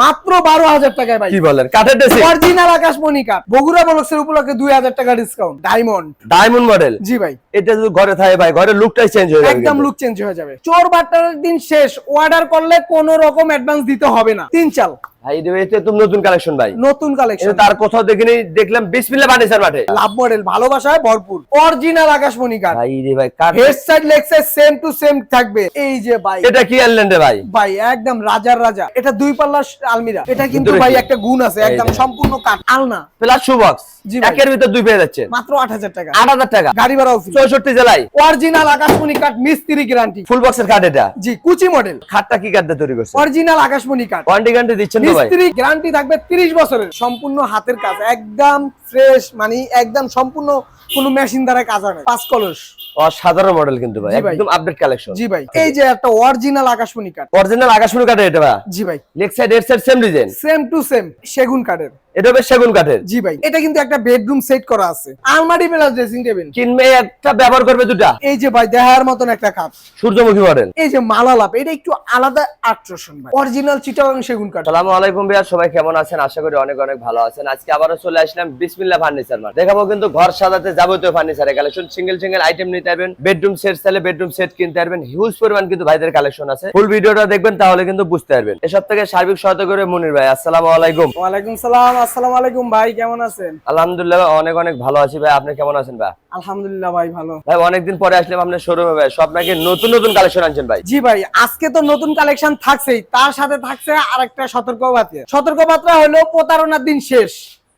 মাত্র বারো হাজার টাকায় ভাই। কি বলেন? কাঠের ড্রেসিং? অরিজিনাল আকাশমণি কাঠ। বগুড়া বলক্সের উপলক্ষে দুই হাজার টাকা ডিসকাউন্ট ডায়মন্ড ডায়মন্ড মডেল জি ভাই। এটা যদি ঘরে থাকে ভাই ঘরের লুকটাই চেঞ্জ হয়ে যাবে একদম লুক চেঞ্জ হয়ে যাবে। চোর বাটার দিন শেষ। অর্ডার করলে কোনো রকম অ্যাডভান্স দিতে হবে না। তিন চাল। এটা এটা তো নতুন কালেকশন ভাই। নতুন কালেকশন তার কোথাও দেখিনি দেখলাম বিসমিল্লাহ ফার্নিচার মাঠে। লাভ মডেল ভালোবাসায় ভরপুর। অরিজিনাল আকাশমণি কাঠ ভাই রে ভাই কাঠ head side leg side same to same থাকবে। এই যে ভাই। এটা কি আনলেন রে ভাই? ভাই একদম রাজার রাজা। এটা দুই পাল্লা আলমিরা। এটা কিন্তু ভাই একটা গুণ আছে একদম সম্পূর্ণ কাঠ। আলনা। প্লাস শু বক্স একের ভিতর দুই পেয়ে যাচ্ছেন মাত্র আট হাজার টাকা। আট হাজার টাকা। গাড়ি ফ্রি চৌষট্টি জেলায়। অরিজিনাল আকাশমণি কাঠ মিস্ত্রি গ্যারান্টি ফুল বক্সের কাঠ এটা। জি কুচি মডেল খাটটা কি কাঠ দিয়ে তৈরি করছে? অরিজিনাল আকাশমণি কাঠ গ্যারান্টি দিচ্ছেন মিস্ত্রি গ্যারান্টি থাকবে 30 বছরের। সম্পূর্ণ হাতের কাজ একদম ফ্রেশ মানে একদম সম্পূর্ণ কোনো মেশিন দ্বারা কাজ হয় না। পাঁচ কলস। অসাধারণ মডেল কিন্তু ভাই। একদম আপডেট কালেকশন জি ভাই এই যে একটা অরিজিনাল আকাশমণি কাঠ অরিজিনাল আকাশমণি কাঠের এটা ভাই। জি ভাই। লেগ সাইড এর side same design same to same সেগুন কাঠের এটা হবে সেগুন কাঠের। জি ভাই এটা কিন্তু একটা বেডরুম সেট করা আছে। আলমারি প্লাস ড্রেসিং টেবিল কিনবে একটা ব্যবহার করবে দুটা। এই যে ভাই দেখার মতন একটা কাঠ সূর্যমুখী মডেল। এই যে মালালাপ এটা একটু আলাদা আকর্ষণ ভাই। অরিজিনাল চিটাগাং সেগুন কাঠ। সালামু আলাইকুম সবাই কেমন আছেন? আশা করি অনেক অনেক ভালো আছেন। আজকে চলে আসলাম বিসমিল্লাহ ফার্নিচার মার্ট। দেখাবো কিন্তু ঘর সাজাতে যাবতীয় ফার্নিচারের কালেকশন সিঙ্গেল সিঙ্গেল আইটেম নিতে পারবেন। বেডরুম সেট চাইলে বেডরুম সেট কিনতে পারবেন। হিউজ পরিমাণ কিন্তু ভাইদের কালেকশন আছে। ফুল ভিডিওটা দেখবেন তাহলে কিন্তু বুঝতে পারবেন। এসব থেকে সার্বিক সহায়তা করে মনির ভাই আসসালামু আলাইকুম। ওয়ালাইকুম সালাম আসসালামু আলাইকুম ভাই কেমন আছেন? আলহামদুলিল্লাহ অনেক অনেক ভালো আছি ভাই। আপনি কেমন আছেন ভাই? আলহামদুলিল্লাহ ভাই ভালো। ভাই অনেকদিন পরে আসলাম আপনার শোরুমে ভাই। সব নাকি নতুন নতুন কালেকশন আনছেন ভাই। জি ভাই আজকে তো নতুন কালেকশন থাকছেই। তার সাথে থাকছে আরেকটা সতর্ক বার্তা সতর্ক বার্তা হলো প্রতারণার দিন শেষ।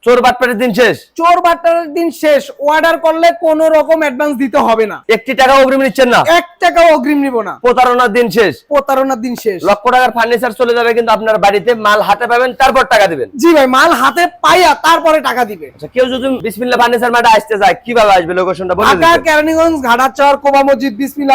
চোর বাটপাটের দিন শেষ? চোর বাট্টার দিন শেষ। অর্ডার করলে কোনো রকম অ্যাডভান্স দিতে হবে না। একটি টাকা অগ্রিম নিচ্ছেন না? এক টাকাও অগ্রিম নিব না। প্রতারণার দিন শেষ? প্রতারণার দিন শেষ। লক্ষ টাকার ফার্নিচার চলে যাবে কিন্তু আপনার বাড়িতে মাল হাতে পাবেন তারপর টাকা দিবেন। জি ভাই মাল হাতে পাইয়া তারপরে টাকা দিবে। আচ্ছা কেউ যদি বিসমিল্লাহ ফার্নিচার আসতে যায় কীভাবে আসবে? লোকেশনটা বলে ঢাকা কেরানীগঞ্জ ঘাটাচর কোবা মসজিদ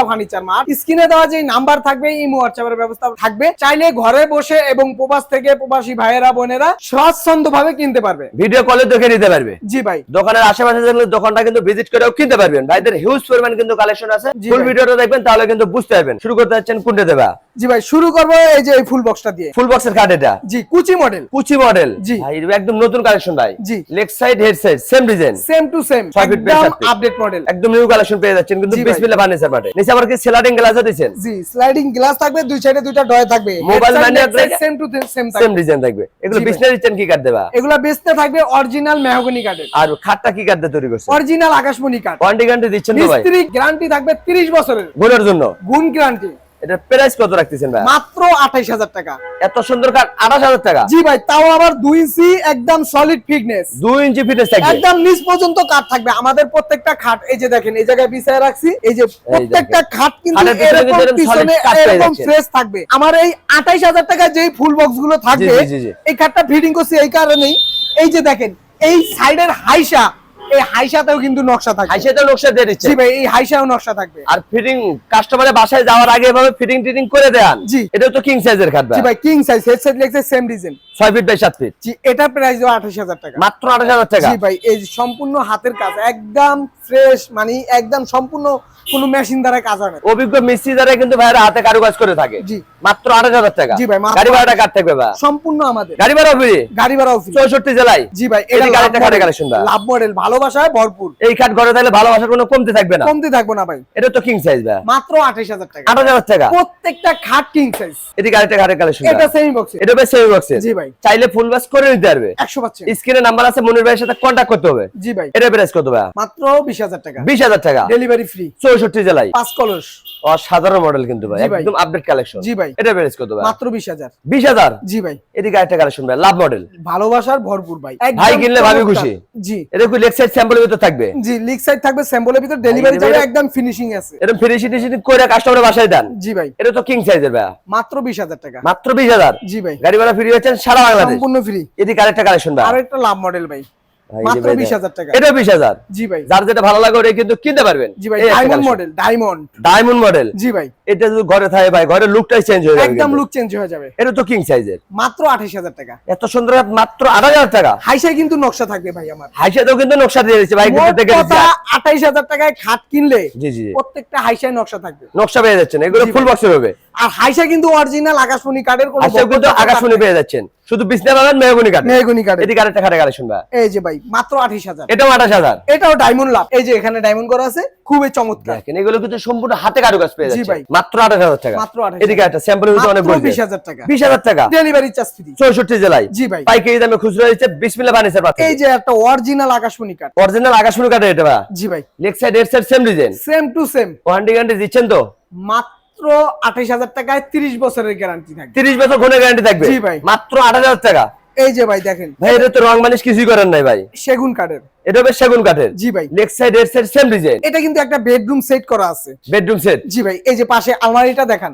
ফার্নিচার মার্ট স্ক্রিনে দেওয়া যে নাম্বার থাকবে ইমো হোয়াটসঅ্যাপের ব্যবস্থা থাকবে। চাইলে ঘরে বসে এবং প্রবাস থেকে প্রবাসী ভাইয়েরা বোনেরা স্বাচ্ছন্দ্য ভাবে কিনতে পারবে। ভিডিও কলে দেখে নিতে পারবে। জি ভাই। দোকানের আশেপাশে থাকলে দোকানটা কিন্তু ভিজিট করেও কিনতে পারবেন। ভাইদের হিউজ পরিমাণ কিন্তু কালেকশন আছে। ফুল ভিডিওটা দেখবেন তাহলে কিন্তু বুঝতে পারবেন। শুরু করতে যাচ্ছেন কোনটা দেবা। জি ভাই শুরু করব এই যে এই ফুল বক্সটা দিয়ে। ফুল বক্সের কার্ড এটা? জি কুচি মডেল কুচি মডেল জি। ভাই একদম নতুন কালেকশন ভাই। জি। Leg side head side same design same to same একদম আপডেট মডেল একদম নিউ কালেকশন পেয়ে যাচ্ছেন কিন্তু। বিসমিল্লাহ ফার্নিচার মাঠে নিচে আবার কি স্লাইডিং গ্লাসও দিয়েছেন জি স্লাইডিং গ্লাস থাকবে দুই সাইডে দুইটা ডয় থাকবে। Money আপনাকে- সেম টু সেম সেম থাকবে। ডিজাইন থাকবে। এগুলো। বিসনারি চেন কি কাট দেবা। এগুলো বেচতে থাকবে অরিজিনাল মেহগনি কাঠের আর খাটটা কি কাট দিয়ে তৈরি করছে। অরিজিনাল আকাশমণি কাঠ ওয়ারেন্টি গ্যারান্টি দিচ্ছেন তো ভাই। মিস্ত্রি গ্যারান্টি থাকবে 30 বছরের। গুণের জন্য। গুণ গ্যারান্টি এটা প্রাইস কত রাখতেছেন ভাই? মাত্র আঠাইশ হাজার টাকা। এত সুন্দর আঠাশ হাজার টাকা? জি ভাই তাও আবার দুই ইঞ্চি একদম সলিড ফিটনেস দুই ইঞ্চি ফিটনেস থাকবে। একদম নিচ পর্যন্ত কাঠ থাকবে। আমাদের প্রত্যেকটা খাট এই যে দেখেন এই জায়গায় বিছায় রাখছি এই যে প্রত্যেকটা খাট কিন্তু এরকম পিছনে এরকম ফ্রেশ থাকবে। আমার এই আঠাইশ হাজার টাকা যেই ফুল বক্সগুলো থাকবে। এই খাটটা ফিটিং করছি এই কারণেই। এই যে দেখেন এই সাইডের হাইসা এই হাইসাতেও কিন্তু নকশা থাকবে। হাইসাতেও নকশা দিয়ে দিচ্ছে। জি ভাই এই হাইসাও নকশা থাকবে। আর ফিটিং কাস্টমারের বাসায় যাওয়ার আগে এভাবে ফিটিং টিটিং করে দেন। জি। এটা তো কিং সাইজের খাট জি ভাই king size head size লেগছে same design 6 feet by 7 feet জি এটা প্রাইস দেওয়া আঠাশ হাজার টাকা। মাত্র আঠাশ হাজার টাকা। জি ভাই এই সম্পূর্ণ হাতের কাজ একদম ফ্রেশ মানে একদম সম্পূর্ণ কোনো মেশিন দ্বারা কাজ হয় না। অভিজ্ঞ মিস্ত্রি দ্বারা কিন্তু ভাইরা হাতে কারুকাজ করে থাকে। জি। মাত্র আঠাশ হাজার টাকা। জি ভাই, গাড়ি ভাড়াটা থাকবে ভাই? সম্পূর্ণ আমাদের। গাড়ি ভাড়া ফ্রি? গাড়ি ফ্রি। চৌষট্টি জেলায়? জি ভাই এটা গাড়িটা খাটে কালেকশন ভাই। লাভ মডেল ভালোবাসায় ভরপুর। এই ঘরে থাকলে ভালোবাসার কোনো কমতে থাকবে না। কমতে থাকব না ভাই। এটা তো কিং সাইজ ভাই। মাত্র আঠাশ হাজার টাকা। আঠাশ হাজার টাকা। প্রত্যেকটা খাট কিং সাইজ কালেকশন এটা সেমি বক্সে এটা সেমি জি ভাই। চাইলে ফুল বাস করে নিতে পারবে। একশো পাচ্ছেন স্ক্রিনে নাম্বার আছে মনির ভাইয়ের সাথে কন্ট্যাক্ট করতে হবে। জি ভাই। এটা প্রাইস কত ভাই? মাত্র বিশ হাজার টাকা। বিশ হাজার টাকা। ডেলিভারি ফ্রি চৌষট্টি জেলায়। পাঁচ কলস। অসাধারণ মডেল কিন্তু ভাই একদম আপডেট কালেকশন জি ভাই। এটা প্রাইস কত ভাই? মাত্র বিশ হাজার। বিশ হাজার? জি ভাই। এদিকে আরেকটা কালেকশন ভাই লাভ মডেল ভালোবাসার ভরপুর ভাই। ভাই কিনলে ভাবি খুশি। জি। এটা কি লেগ সাইড স্যাম্পলের ভিতর থাকবে? জি লিক সাইড থাকবে স্যাম্পলের ভিতর ডেলিভারি যাবে একদম ফিনিশিং আছে। এরকম ফিনিশিং টিশিং করে কাস্টমারের বাসায় দেন। জি ভাই। এটা তো কিং সাইজের ভাই। মাত্র বিশ হাজার টাকা। মাত্র বিশ হাজার। জি ভাই। গাড়ি ভাড়া ফ্রি হচ্ছেন সারা বাংলাদেশ। সম্পূর্ণ ফ্রি এদিকে আরেকটা কালেকশন ভাই। আর একটা লাভ মডেল ভাই। ভাই, মাত্র ভাই, 20,000 টাকা। এটা বিশ হাজার? জি ভাই। যার যেটা ভালো লাগে ওটা কিন্তু কিনতে পারবেন। জি ভাই diamond model diamond diamond model জি ভাই। এটা যদি ঘরে থাকে ভাই ঘরের লুকটাই চেঞ্জ হয়ে যাবে একদম লুক চেঞ্জ হয়ে যাবে। এটা তো কিং সাইজের মাত্র আঠাশ হাজার টাকা। এত সুন্দর মাত্র হাজার টাকা। কিন্তু নকশা থাকবে ভাই আমার। হাইসাতেও কিন্তু নকশা দিয়ে দিচ্ছে ভাই আঠাইশ হাজার টাকায় খাট কিনলে জি জি। প্রত্যেকটা নকশা থাকবে। নকশা পেয়ে যাচ্ছেন। এগুলো ফুল। বক্সের হবে। আর হাইসা কিন্তু অরিজিনাল আকাশমণি কাঠের কোনো আজকে কিন্তু আকাশমণি পেয়ে যাচ্ছেন। শুধু বিছনা পাবেন মেহগুনি কাঠ। মেহগনি কাঠের। এদিকে আরেকটা খাটে কালেকশন ভাই এই যে ভাই মাত্র আঠাশ হাজার। এটাও আঠাশ হাজার। এটাও ডায়মন্ড লাভ। এই যে এখানে ডায়মন্ড করা আছে খুবই চমৎকার। দেখেন এগুলো কিন্তু সম্পূর্ণ হাতে কারুকাজ পেয়ে জি যাচ্ছে। ভাই। মাত্র আঠাশ হাজার টাকা। মাত্র 28,000 এদিকে একটা স্যাম্পল ভিতরে অনেক বিশ হাজার টাকা। বিশ হাজার টাকা। ডেলিভারি চার্জ ফ্রি চৌষট্টি জেলায়। জি ভাই। পাইকারি দামে খুচরো হচ্ছে বিসমিল্লা ফার্নিচার পাচ্ছে। এই যে একটা অরিজিনাল আকাশমণি কাঠ। অরিজিনাল আকাশমণি কাঠে এটা। বা জি ভাই। লেগ সাইড এর side same design same to same warranty guarantee দিচ্ছেন তো? মাত্র আঠাশ হাজার টাকায় তিরিশ বছরের গ্যারান্টি থাকবে। তিরিশ বছর ঘনে গ্যারান্টি থাকবে? জি ভাই। মাত্র আট হাজার টাকা? এই যে ভাই দেখেন। ভাই এটা তো রং মালিশ কিছুই করেন নাই ভাই। সেগুন কাঠের। এটা হবে সেগুন কাঠের। জি ভাই। লেগ সাইড এর সাইড সেম ডিজাইন এটা কিন্তু একটা বেডরুম সেট করা আছে। বেডরুম সেট জি ভাই এই যে পাশে আলমারিটা দেখান।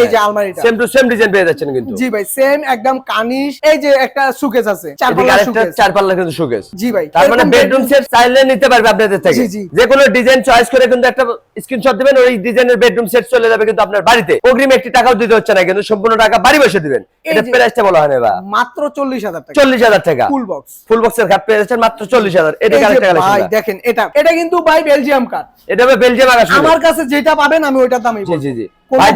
এই যে আলমারিটা। সেম টু সেম ডিজাইন পেয়ে যাচ্ছেন কিন্তু। জি ভাই সেম একদম কানিশ এই যে একটা সুকেস আছে চার পাল্লা সুকেস চার পাল্লা কিন্তু জি ভাই তার মানে বেডরুম সেট চাইলে নিতে পারবে আপনাদের থেকে। যে কোনো ডিজাইন চয়েস করে কিন্তু একটা স্ক্রিনশট দিবেন ওই ডিজাইনের বেডরুম সেট চলে যাবে কিন্তু আপনার বাড়িতে। অগ্রিম একটি টাকাও দিতে হচ্ছে না কিন্তু সম্পূর্ণ টাকা বাড়ি বসে দিবেন। এটা প্রাইসটা বলা হয় না মাত্র চল্লিশ হাজার টাকা। চল্লিশ হাজার টাকা। ফুল বক্স ফুল বক্সের খাট পেয়ে যাচ্ছেন মাত্র চল্লিশ হাজার এটা ভাই দেখেন এটা এটা কিন্তু ভাই বেলজিয়াম কাঠ এটা বেলজিয়াম আমার কাছে যেটা পাবেন আমি ওইটার দামই জি জি জি।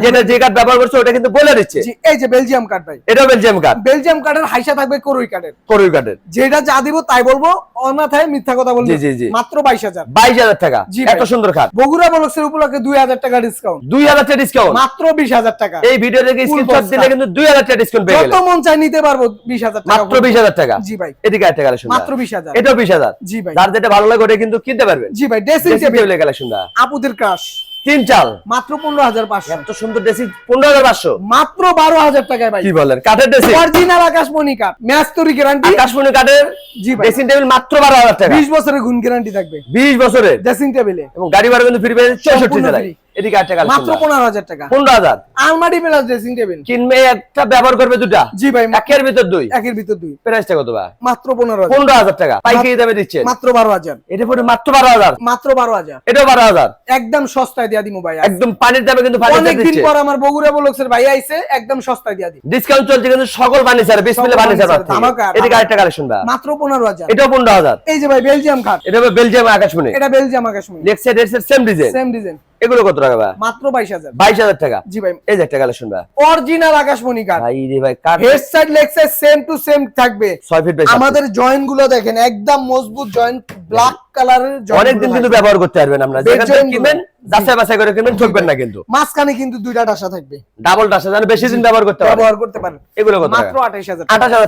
যেটা যে কাঠ ব্যবহার করছে ওটা কিন্তু বলে দিচ্ছে। এই যে বেলজিয়াম কাঠ ভাই। এটাও বেলজিয়াম কাঠ বেলজিয়াম কাঠের হাইসা থাকবে করুই কাঠের করুই কাঠের যেটা যা দিব তাই বলব অনাথায় মিথ্যা কথা বলব জি, জি। মাত্র বাইশ হাজার। বাইশ হাজার টাকা। এত সুন্দর খাট বগুড়া বলক্সের উপলক্ষে দুই হাজার টাকা ডিসকাউন্ট দুই হাজার টাকা ডিসকাউন্ট মাত্র বিশ হাজার টাকা। এই ভিডিও থেকে স্ক্রিনশট দিলে কিন্তু দুই হাজার টাকা ডিসকাউন্ট পেয়ে যত মন চাই নিতে পারব বিশ হাজার টাকা মাত্র বিশ হাজার টাকা। জি ভাই। এদিকে একটা কালেকশন মাত্র বিশ হাজার। এটাও বিশ হাজার। জি ভাই। যার যেটা ভালো লাগে ওটা কিন্তু কিনতে পারবেন। জি ভাই ড্রেসিং টেবিল দা আপুদের ক্রাশ তিন চাল। মাত্র পনেরো হাজার পাঁচশো। এত সুন্দর ডেসি পনেরো হাজার পাঁচশো। মাত্র বারো হাজার টাকায় ভাই। কি বলেন কাঠের ড্রেসিং? অরিজিনাল আকাশমণি কাঠ ম্যাচ তৈরি গ্যারান্টি আকাশমণি কাঠের জি ড্রেসিং টেবিল মাত্র বারো হাজার টাকা। বিশ বছরের গুণ গ্যারান্টি থাকবে। বিশ বছরের। ড্রেসিং টেবিলে এবং গাড়ি ভাড়া কিন্তু ফ্রি পেয়ে চৌষট্টি জেলায়। এদিকে একটা কালেকশন মাত্র পনেরো হাজার টাকা। পনেরো হাজার? আলমারি প্লাস ড্রেসিং টেবিল কিনবে একটা ব্যবহার করবে দুটা? জি ভাই একের ভিতর দুই? একের ভিতর দুই। প্রাইসটা কত বা মাত্র পনেরো পনেরো হাজার টাকা। পাইকারি দামে দিচ্ছেন? মাত্র বারো হাজার। এটা পড়ে মাত্র বারো হাজার? মাত্র বারো হাজার। এটাও বারো হাজার? একদম সস্তায় দিয়া দিমু ভাই একদম পানির দামে কিন্তু অনেকদিন পর আমার বগুড়া বলক্সের ভাই আইছে একদম সস্তায় দিয়া দিই ডিসকাউন্ট চলছে কিন্তু সকল ফার্নিচার বিশ ফার্নিচার furniture, এদিকে আরেকটা কালেকশন বা মাত্র পনেরো হাজার। এটাও পনেরো হাজার। এই যে ভাই বেলজিয়াম খাট এটা বেলজিয়াম আকাশমণি। এটা বেলজিয়াম আকাশমণি। Leg side same design same design এগুলো কত টাকা ভাই? মাত্র বাইশ হাজার। বাইশ হাজার টাকা। জি ভাই। এই যে একটা কালেকশন বা অরিজিনাল আকাশমণি কাঠ। ভাই রে ভাই কাঠ head side leg side same to same থাকবে। ছয় ফিট বাই আমাদের জয়েন্টগুলো দেখেন একদম মজবুত জয়েন্ট ব্ল্যাক কালারের অনেকদিন কিন্তু ব্যবহার করতে পারবেন যেখান থেকে কিনবেন যাচাই বাছাই করে কিনবেন ঠকবেন না কিন্তু। মাঝখানে কিন্তু দুইটা ডাসা থাকবে। ডাবল ডাসা বেশি দিন ব্যবহার করতে ব্যবহার করতে পারেন। এগুলো কত মাত্র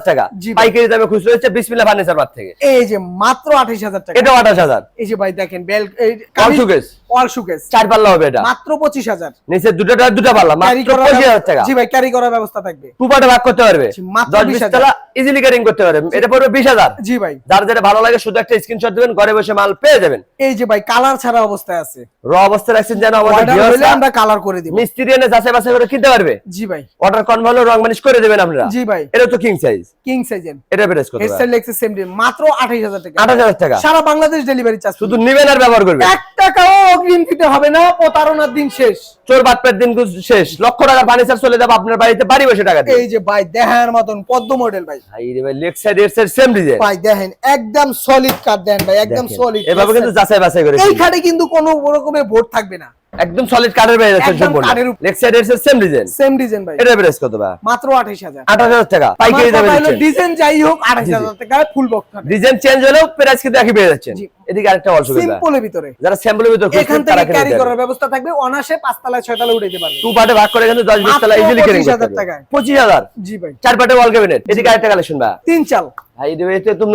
টাকা? পাইকারি দামে খুচরো হচ্ছে ফার্নিচার থেকে। এই যে মাত্র আঠাইশ হাজার টাকা। এই যে ভাই দেখেন বেল। অল সুকেস চার পাল্লা হবে এটা। মাত্র পঁচিশ হাজার। নিচে দুটো দুটা পাল্লা মাত্র করার পঁচিশ হাজার টাকা। জি ভাই ক্যারি করার ব্যবস্থা থাকবে। টু ভাগ করতে পারবে। মাত্র 20,000 বিশ তলা ইজিলি ক্যারিং করতে পারবে। এটা পড়বে বিশ হাজার। জি ভাই। যার যেটা ভালো লাগে শুধু একটা স্ক্রিনশট দিবেন ঘরে বসে মাল পেয়ে যাবেন। এই যে ভাই কালার ছাড়া অবস্থায় আছে। র অবস্থা রাখছেন যেন আমাদের আমরা কালার করে দিব। মিস্ত্রি এনে যাচাই বাছাই করে কিনতে পারবে? জি ভাই। অর্ডার কনফার্ম হলে রং মানিশ করে দেবেন আপনারা। জি ভাই। এটা তো কিং সাইজ কিং সাইজের এটা প্রেস করতে হেড সাইড লেগস সেম মাত্র আঠাইশ হাজার টাকা। আঠাশ হাজার টাকা। সারা বাংলাদেশ ডেলিভারি চার্জ শুধু নিবেন আর ব্যবহার করবে এক টাকাও অগ্রিম দিতে হবে না প্রতারণার দিন শেষ। চোর বাটপের দিন শেষ। লক্ষ টাকা ফার্নিচার চলে যাবে আপনার বাড়িতে বাড়ি বসে টাকা এই যে ভাই দেখার মতন পদ্ম মডেল ভাই। ভাই রে ভাই লেগ সাইড এর সেম ডিজাইন ভাই দেখেন একদম সলিড কাট দেন ভাই একদম এভাবে কিন্তু যাচাই বাছাই করে এই খাটে কিন্তু কোনো রকমের ভোট থাকবে না। একদম সলিড কাঠের যাচ্ছে একদম সম্পূর্ণ। কাঠের লেগ সাইড এর সেম ডিজাইন সেম ডিজাইন ভাই। এটা প্রেস কত বা মাত্র আঠাইশ হাজার। আঠাশ হাজার টাকা। পাইকারি দামে দিচ্ছেন। ডিজাইন যাই হোক আঠাইশ হাজার টাকা ফুল বক্স থাকে ডিজাইন চেঞ্জ হলেও প্রাইস কিন্তু একই পেয়ে যাচ্ছেন। এদিকে আরেকটা অল্প সুবিধা সিম্পলের ভিতরে। যারা স্যাম্পলের ভিতর এখান থেকে ক্যারি করার ব্যবস্থা থাকবে। অনাসে পাঁচতলায় ছয়তলায় উঠাইতে পারবে। টু পার্টে ভাগ করে কিন্তু দশ বিশ মাত্র তলা ইজিলি ক্যারিং 25,000 করতে পারবে। টাকায়। পঁচিশ হাজার? জি ভাই। চার পার্টে ওয়াল ক্যাবিনেট এদিকে আরেকটা কালেকশন ভাই। তিন চাল। ভাই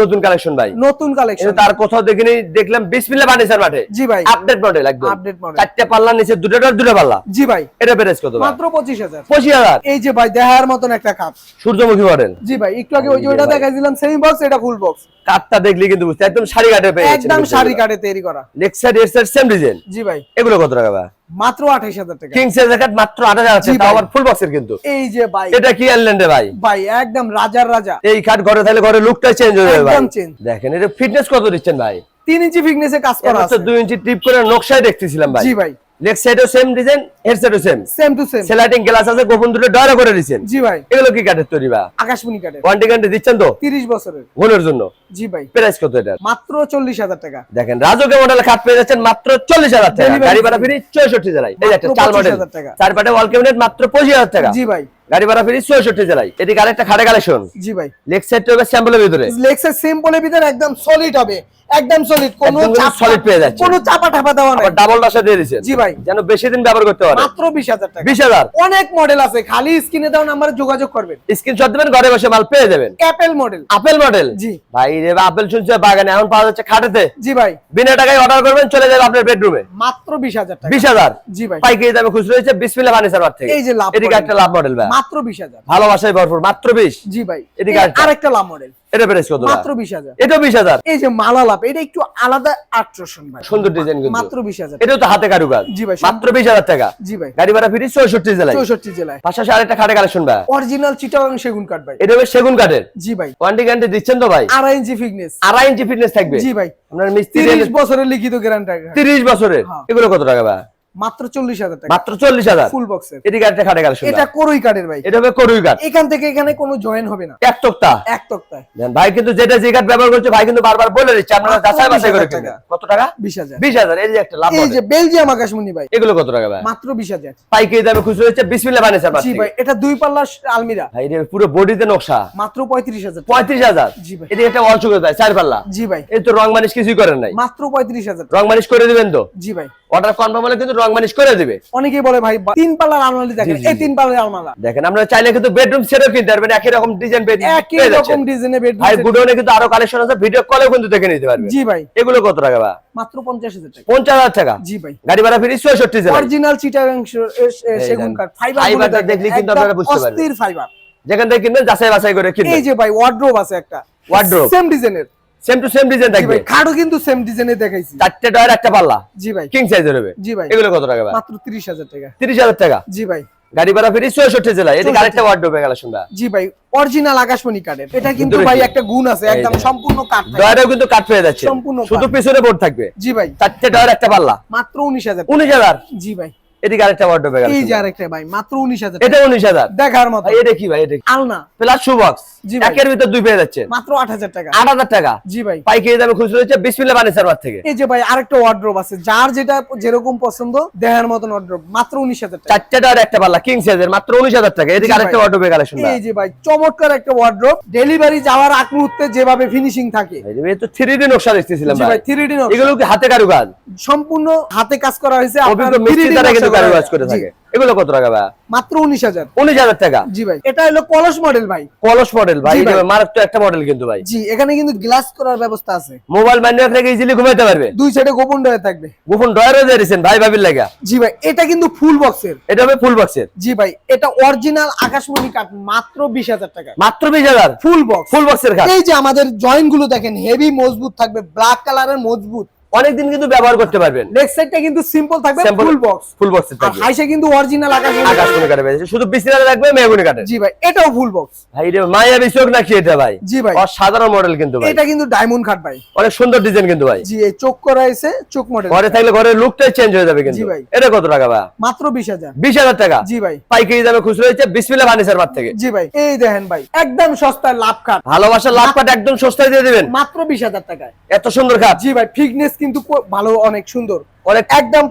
নতুন কালেকশন ভাই। নতুন কালেকশন তার কোথাও দেখিনি দেখলাম বিশ মিলে ফার্নিচার মাঠে। জি ভাই। আপডেট মডেল একদম। Update model। চারটে পাল্লা নিচে দুটো দুটো পাল্লা। জি ভাই। এটা প্রাইস কত মাত্র পঁচিশ হাজার। পঁচিশ হাজার? এই যে ভাই দেখার মতন একটা কাপ সূর্যমুখী মডেল জি ভাই একটু আগে ওই যে ভাই। দেখাইছিলাম সেমি বক্স এটা ফুল বক্স দেখলি কিন্তু বুঝতে একদম শাড়ি কাটে পেয়ে একদম শাড়ি কাটে তৈরি করা। সাইড এর সাইড সেম ডিজাইন জি ভাই। এগুলো কত টাকা ভাই? মাত্র আঠাইশ হাজার টাকা। কিং সাইজ মাত্র তাও আবার ফুল বক্সের কিন্তু। এই যে ভাই। এটা কি আনলেন রে ভাই? ভাই একদম রাজার রাজা। এই খাট ঘরে থাকলে ঘরে লুকটাই চেঞ্জ হয়ে যাবে ভাই। একদম change। দেখেন এটা ফিটনেস কত দিচ্ছেন ভাই? তিন ইঞ্চি ফিটনেসে কাজ করা আছে। দুই ইঞ্চি টিপ করে নকশায় দেখতেছিলাম ভাই। জি ভাই। লেগ সাইডও সেম ডিজাইন হেড সাইডও সেম সেম টু সেম সেলাইটিং গ্লাস আছে গোপন দুটো ডয়ারে করে দিয়েছেন। জি ভাই। এগুলো কি কাঠের তৈরি বা? আকাশমণি কাঠের। গ্যারান্টি দিচ্ছেন তো? তিরিশ বছরের। ঘনের জন্য। জি ভাই। প্রাইস কত এটা মাত্র চল্লিশ হাজার টাকা। দেখেন রাজুকে মডেল খাট পেয়ে যাচ্ছেন মাত্র চল্লিশ হাজার টাকা। গাড়ি ভাড়া ফ্রি চৌষট্টি জেলায়। এই একটা চাল মডেল 25,000 টাকা। চার পাটে ওয়াল ক্যাবিনেট মাত্র পঁচিশ হাজার টাকা। জি ভাই। গাড়ি ভাড়া ফ্রি চৌষট্টি জেলায়। এদিকে আরেকটা খাটে কালেকশন জি ভাই। লেগ সাইড হবে স্যাম্পলের ভিতরে। লেক্সাস সিম্পলের ভিতরে একদম সলিড হবে। একদম সলিড কোনো চাপা- পেয়ে যাচ্ছে। কোনো চাপা টাপা দেওয়া নাই। ডাবল ডাসা দিয়ে দিচ্ছেন। জি ভাই। যেন বেশি দিন ব্যবহার করতে পারে। মাত্র বিশ হাজার টাকা। বিশ হাজার। অনেক মডেল আছে খালি স্ক্রিনে নাম্বারে যোগাযোগ করবেন। স্ক্রিনশট দিবেন ঘরে বসে মাল পেয়ে যাবেন। ক্যাপেল মডেল আপেল মডেল জি। ভাই রে আপেল শুনছে বাগানে এখন পাওয়া যাচ্ছে খাটেতে। জি ভাই। বিনা টাকায় অর্ডার করবেন চলে যাবে আপনার বেডরুমে মাত্র বিশ হাজার টাকা। বিশ হাজার। জি ভাই। পাইকারি দামে খুচরো হয়েছে বিসমিল্লা ফার্নিচার মার্ট থেকে। এই যে লাভ এদিকে একটা লাভ মডেল ভাই। মাত্র বিশ হাজার। ভালোবাসায় ভরপুর মাত্র বিশ। জি ভাই। এদিকে। আরেকটা। লাভ মডেল এটা প্রাইস কত মাত্র বিশ হাজার। এটা বিশ হাজার। এই যে মালা লাভ এটা একটু আলাদা আকর্ষণ ভাই। সুন্দর ডিজাইন কিন্তু। মাত্র বিশ হাজার। এটাও তো হাতে কারুকাজ। জি ভাই, মাত্র বিশ হাজার টাকা। জি ভাই। গাড়ি ভাড়া ফিরি চৌষট্টি জেলায়। চৌষট্টি জেলায়। পাশাপাশি আরেকটা খাটে কালেকশন ভাই। অরিজিনাল চিটাগাং সেগুন কাঠ ভাই। এটা হবে সেগুন কাঠের। জি ভাই। ওয়ারেন্টি গ্যারান্টি দিচ্ছেন তো ভাই? আড়াই ইঞ্চি ফিটনেস আড়াই ইঞ্চি ফিটনেস থাকবে। জি ভাই। আপনার মিস্ত্রি তিরিশ বছরের লিখিত গ্যারান্টি তিরিশ বছরের। হ্যাঁ। এগুলো কত টাকা ভাই? মাত্র চল্লিশ হাজার টাকা। মাত্র চল্লিশ হাজার। ফুল বক্সের এদিকে একটা খাটে কালেকশন এটা করই কাঠের ভাই। এটা হবে করুই কাঠ। এখান থেকে এখানে কোনো জয়েন হবে না। এক তক্তা। এক তক্তায়। দেন ভাই কিন্তু যেটা যে কাঠ ব্যবহার করছে ভাই কিন্তু বারবার বলে দিচ্ছে আপনারা মাত্র যাচাই বাছাই করে 20,000 কিনবেন। কত টাকা? বিশ হাজার। এই যে একটা লাভ এই যে বেলজিয়াম আকাশমণি ভাই। এগুলো কত টাকা ভাই? মাত্র বিশ হাজার। পাইকারি দামে খুচরো হচ্ছে বিসমিল্লা ফার্নিচার জি ভাই এটা দুই পাল্লার আলমিরা। ভাই পুরো বডিতে নকশা। মাত্র জি ভাই। এটা একটা চার পাল্লা। জি ভাই। এই তো রং মানিশ কিছুই করেন নাই। মাত্র পঁয়ত্রিশ হাজার টাকা। রং মানিশ করে দিবেন তো? জি ভাই। অর্ডার কনফার্ম হলে কিন্তু রং মানিশ করে দিবে। অনেকেই বলে ভাই তিন পাল্লার আলমারি দেখেন এই তিন পাল্লার আলমারা। দেখেন আমরা চাইলে কিন্তু বেডরুম সেটও কিনতে পারবেন একই রকম ডিজাইন বেড একই রকম ডিজাইনের বেড ভাই গুডোনে কিন্তু আরও কালেকশন আছে ভিডিও কলেও কিন্তু দেখে নিতে পারবেন। জি ভাই। এগুলো কত টাকা ভাই? মাত্র পঞ্চাশ হাজার টাকা। পঞ্চাশ হাজার টাকা? জি ভাই। গাড়ি ভাড়া ফিরি চৌষট্টি জেলা অরিজিনাল চিটাগাং সেগুন কাঠ ফাইবার দেখলে কিন্তু আপনারা বুঝতে পারবেন। অস্থির ফাইবার যেখান থেকে কিনবেন যাচাই বাছাই করে এই কিনবেন। যে ভাই ওয়ার্ড্রোব আছে একটা। Wardrobe। সেম ডিজাইনের সেম টু সেম ডিজাইন থাকবে। খাটও কিন্তু সেম ডিজাইনের দেখাইছি। চারটে ডয়ার একটা পাল্লা। জি ভাই। কিং সাইজের হবে। জি ভাই। এগুলো কত টাকা ভাই? মাত্র তিরিশ হাজার টাকা। তিরিশ হাজার টাকা। জি ভাই। গাড়ি ভাড়া ফিরি চৌষট্টি জেলায় এদিকে 64 আরেকটা ওয়ার্ডরোবে গেল শুনবা জি ভাই অরিজিনাল আকাশমণি কাঠের এটা কিন্তু ভাই একটা গুণ আছে একদম সম্পূর্ণ কাঠ। ডয়ারেও কিন্তু কাট পেয়ে যাচ্ছে। সম্পূর্ণ। শুধু পিছনে বোর্ড থাকবে। জি ভাই। চারটে ডয়ার একটা পাল্লা। মাত্র উনিশ হাজার উনিশ হাজার। জি ভাই। এদিকে আরেকটা ওয়ার্ডরোবে এই যে আরেকটা ভাই মাত্র উনিশ হাজার এটা উনিশ হাজার। দেখার মতো। ভাই এটা কি ভাই এটা আলনা। Plus shoe box. একের ভিতর দুই পেয়ে যাচ্ছে। মাত্র আট হাজার টাকা। আট হাজার টাকা। জি ভাই। পাইকারি দামে খুচরো হচ্ছে বিসমিল্লা ফার্নিচার মার্ট থেকে। এই যে ভাই আরেকটা ওয়ার্ড্রোব আছে। যার যেটা যেরকম পছন্দ দেখার মতন ওয়ার্ড্রোব মাত্র উনিশ হাজার টাকা। চারটে ডয়ার একটা পাল্লা। কিং সাইজের মাত্র উনিশ হাজার টাকা। এদিকে। আরেকটা এই যে ভাই চমৎকার একটা ওয়ার্ড্রোব ডেলিভারি যাওয়ার আগ মুহূর্তে যেভাবে ফিনিশিং থাকে। এই তো থ্রি ডি নকশা দেখতেছিলাম ভাই। ভাই থ্রি ডি এগুলো কি হাতে কারুকাজ? সম্পূর্ণ হাতে কাজ করা হয়েছে। আপনার মিস্ত্রি দ্বারা কিন্তু নকশা করা থাকে। এগুলো কত টাকা ভাই? মাত্র টাকা? জি ভাই। এটা হলো কলস মডেল ভাই। কলস মডেল ভাই এটা মারাত্মক একটা মডেল কিন্তু ভাই। জি এখানে কিন্তু গ্লাস করার ব্যবস্থা আছে। মোবাইল ম্যানুয়াল থেকে ইজিলি ঘুমাইতে পারবে। দুই সাইডে গোপন থাকবে। গোপন ডয়ারও দিয়ে দিয়েছেন ভাই ভাবির লাগা। জি ভাই এটা কিন্তু ফুল বক্সের এটা হবে ফুল বক্সের জি ভাই এটা অরিজিনাল আকাশমণি কাঠ মাত্র বিশ হাজার টাকা। মাত্র বিশ হাজার? ফুল বক্স ফুল বক্সের এই যে আমাদের জয়েন্টগুলো দেখেন হেভি মজবুত থাকবে ব্ল্যাক কালারের মজবুত। অনেকদিন কিন্তু ব্যবহার করতে পারবেন। লেগ সাইডটা কিন্তু সিম্পল থাকবে ফুল বক্স ফুল বক্সের আর থাকবে। হাইসে কিন্তু অরিজিনাল আকাশ কোনে কাটে পেয়েছে। শুধু বিসিরালে রাখবে মেগুনি কাটে জি ভাই এটাও ফুল বক্স ভাই রে মায়া বিচোক নাকি এটা ভাই? জি ভাই। অসাধারণ মডেল কিন্তু ভাই। এটা কিন্তু ডায়মন্ড খাট ভাই। অনেক সুন্দর ডিজাইন কিন্তু ভাই। জি এই চোখ করা হয়েছে চোখ মডেল ঘরে থাকলে ঘরের লুকটাই চেঞ্জ হয়ে যাবে কিন্তু। জি ভাই। এটা কত টাকা ভাই? মাত্র বিশ হাজার। বিশ হাজার টাকা। জি ভাই। পাইকারি দামে খুচরো হচ্ছে বিসমিল্লা ফার্নিচার মার্ট থেকে। জি ভাই এই দেখেন ভাই একদম সস্তায় লাভ খাট। ভালোবাসার লাভ কাট একদম সস্তায় দিয়ে দিবেন। মাত্র বিশ হাজার টাকায়। এত সুন্দর খাট। জি ভাই ফিটনেস কিন্তু ভালো অনেক সুন্দর। একদম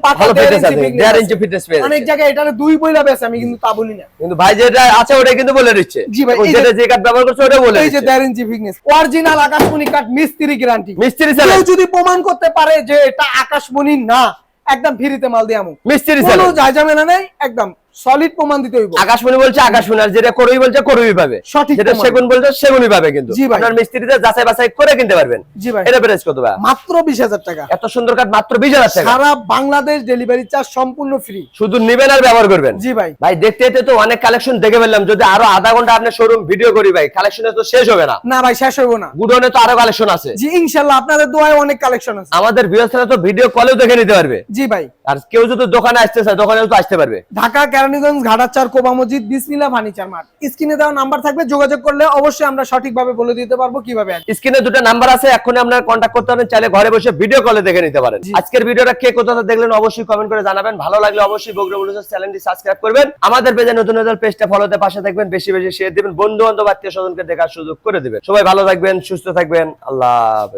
ইঞ্চি ফিটনেস পেয়ে অনেক জায়গায় এটা দুই বইলা বেশ আমি কিন্তু তা বলি না। কিন্তু ভাই যেটা আছে ওটাই কিন্তু বলে দিচ্ছে। জি ভাই, যে- যেটা যে কাঠ ব্যবহার করছে ওটা বলে এই যে দেড় ইঞ্চি ফিটনেস অরিজিনাল আকাশমণি কাঠ মিস্ত্রি গ্যারান্টি মিস্ত্রি কেউ যদি প্রমাণ করতে পারে যে এটা আকাশমণি না একদম ফ্রিতে মাল দিয়ে আমু। মিস্ত্রি কোনো জায়জামেলা নেই একদম। সলিড প্রমাণ দিতে হইব। আকাশমণি বলছে আকাশমণি আর যেটা করুই বলছে করুই পাবে সঠিক যেটা সেগুন বলছে সেগুনই পাবে কিন্তু। আপনার মিস্ত্রিতে যাচাই বাছাই করে কিনতে পারবেন। জি ভাই। এটা প্রাইস কত ভাই? মাত্র বিশ হাজার টাকা। এত সুন্দর কাঠ মাত্র বিশ হাজার টাকা। সারা বাংলাদেশ ডেলিভারি চার্জ সম্পূর্ণ ফ্রি শুধু নিবেন আর ব্যবহার করবেন। জি ভাই। ভাই দেখতে দেখতে তো অনেক কালেকশন দেখে ফেললাম। যদি আরও আধা ঘণ্টা আপনার শোরুম ভিডিও করি ভাই কালেকশনে তো শেষ হবে না। না ভাই শেষ হইব না। গুডনে তো আরও কালেকশন আছে। জি ইনশাল্লাহ আপনাদের দোয়ায় অনেক কালেকশন আছে। আমাদের বৃহস্পতি তো ভিডিও কলেও দেখে নিতে পারবে। জি ভাই। আর কেউ যদি দোকানে আসতে চায় দোকানেও তো আসতে পারবে। ঢাকা কেরানীগঞ্জ ঘাটাচার কোবা মসজিদ বিসমিল্লা ফার্নিচার মার্ট স্ক্রিনে দেওয়া নাম্বার থাকবে যোগাযোগ করলে অবশ্যই আমরা সঠিকভাবে বলে দিতে পারব কীভাবে স্ক্রিনে দুটো নাম্বার আছে এখনই আপনারা কন্ট্যাক্ট করতে পারেন চাইলে ঘরে বসে ভিডিও কলে দেখে নিতে পারেন। আজকের ভিডিওটা কে কোথা দেখলেন অবশ্যই কমেন্ট করে জানাবেন। ভালো লাগলে অবশ্যই বগুড়া চ্যানেলটি সাবস্ক্রাইব করবেন। আমাদের পেজে নতুন নতুন পেজটা ফলোতে পাশে থাকবেন বেশি বেশি শেয়ার দিবেন বন্ধু বান্ধব আত্মীয় স্বজনকে দেখার সুযোগ করে দিবেন। সবাই ভালো থাকবেন সুস্থ থাকবেন আল্লাহ হাফেজ।